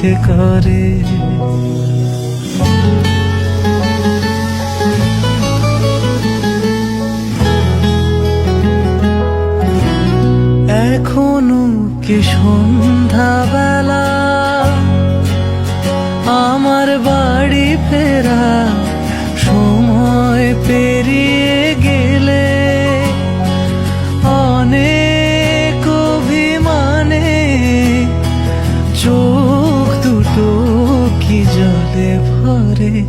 করে। এখনও কি সন্ধ্যাবেলা ভরে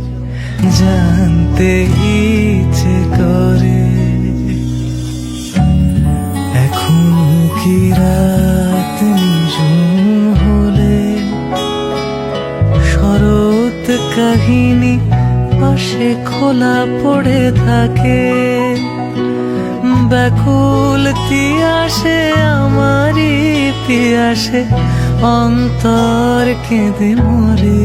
জানতে ইচ্ছে করে। এখন কি রাত হলে? শরৎ কাহিনী পাশে খোলা পড়ে থাকে। ব্যাকুল তিয়াসে, আমারই পিয়াসে অন্তর কেঁদে মরে।